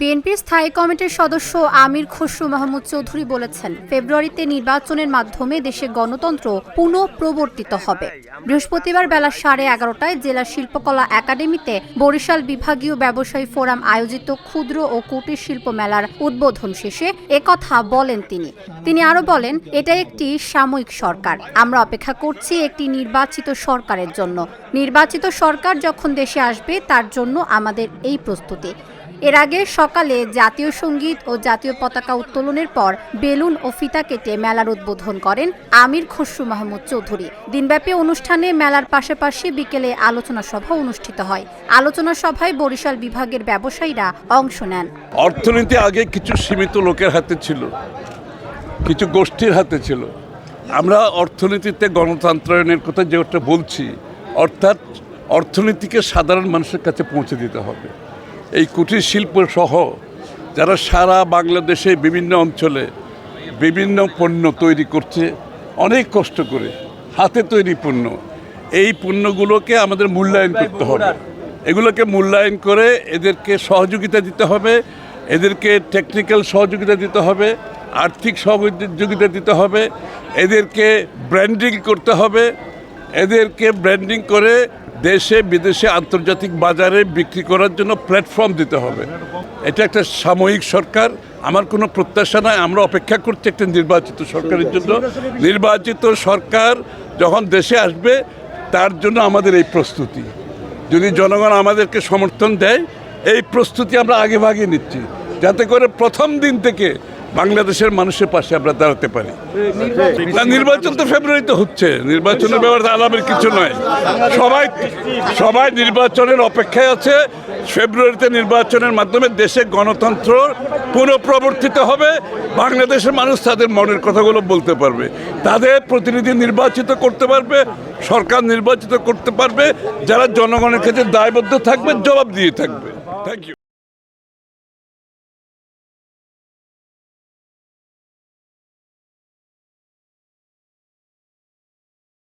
বিএনপির স্থায়ী কমিটির সদস্য আমির খসরু মাহমুদ চৌধুরী বলেছেন, ফেব্রুয়ারিতে নির্বাচনের মাধ্যমে দেশে গণতন্ত্র পুনঃ প্রবর্তিত হবে। বৃহস্পতিবার বেলা সাড়ে এগারোটায় জেলা শিল্পকলা একাডেমিতে বরিশাল বিভাগীয় ব্যবসায়ী ফোরাম আয়োজিত ক্ষুদ্র ও কুটির শিল্প মেলার উদ্বোধন শেষে একথা বলেন তিনি। তিনি আরও বলেন, এটা একটি সাময়িক সরকার। আমরা অপেক্ষা করছি একটি নির্বাচিত সরকারের জন্য। নির্বাচিত সরকার যখন দেশে আসবে, তার জন্য আমাদের এই প্রস্তুতি। এর আগে সকালে জাতীয় সংগীত ও জাতীয় পতাকা উত্তোলনের পর বেলুন ও ফিতা কেটে মেলার উদ্বোধন করেন আমির খসরু মাহমুদ চৌধুরী। দিনব্যাপী অনুষ্ঠানে মেলার পাশাপাশি বিকেলে আলোচনা সভা অনুষ্ঠিত হয়। আলোচনা সভায় বরিশাল বিভাগের ব্যবসায়ীরা অংশ নেন। অর্থনীতি আগে কিছু সীমিত লোকের হাতে ছিল, কিছু গোষ্ঠীর হাতে ছিল। আমরা অর্থনীতিতে গণতন্ত্রায়নের কথা যেটা বলছি, অর্থাৎ অর্থনীতিকে সাধারণ মানুষের কাছে পৌঁছে দিতে হবে। এই কুটির শিল্প সহ যারা সারা বাংলাদেশে বিভিন্ন অঞ্চলে বিভিন্ন পণ্য তৈরি করছে অনেক কষ্ট করে হাতে তৈরি পণ্য। এই পণ্যগুলোকে আমাদের মূল্যায়ন করতে হবে। এগুলোকে মূল্যায়ন করে এদেরকে সহযোগিতা দিতে হবে এদেরকে টেকনিক্যাল সহযোগিতা দিতে হবে আর্থিক সহযোগিতা দিতে হবে এদেরকে ব্র্যান্ডিং করতে হবে এদেরকে ব্র্যান্ডিং করে দেশে, বিদেশে আন্তর্জাতিক বাজারে বিক্রি করার জন্য প্ল্যাটফর্ম দিতে হবে। এটা একটা সাময়িক সরকার, আমার কোনো প্রত্যাশা নাই, আমরা অপেক্ষা করছি একটা নির্বাচিত সরকারের জন্য। নির্বাচিত সরকার যখন দেশে আসবে, তার জন্য আমাদের এই প্রস্তুতি। যদি জনগণ আমাদেরকে সমর্থন দেয়, এই প্রস্তুতি আমরা আগে ভাগে নিচ্ছি। যাতে করে প্রথম দিন থেকে বাংলাদেশের মানুষের পাশে আমরা দাঁড়াতে পারি। নির্বাচন তো ফেব্রুয়ারিতে হচ্ছে। নির্বাচনের ব্যাপারে আলামের কিছু নয়। সবাই সবাই নির্বাচনের অপেক্ষায় আছে। ফেব্রুয়ারিতে নির্বাচনের মাধ্যমে দেশে গণতন্ত্র পুনঃপ্রবর্তিত হবে। বাংলাদেশের মানুষ তাদের মনের কথাগুলো বলতে পারবে। তাদের প্রতিনিধি নির্বাচিত করতে পারবে। সরকার নির্বাচিত করতে পারবে। যারা জনগণের ক্ষেত্রে দায়বদ্ধ থাকবে জবাব দিয়ে থাকবে। Thank you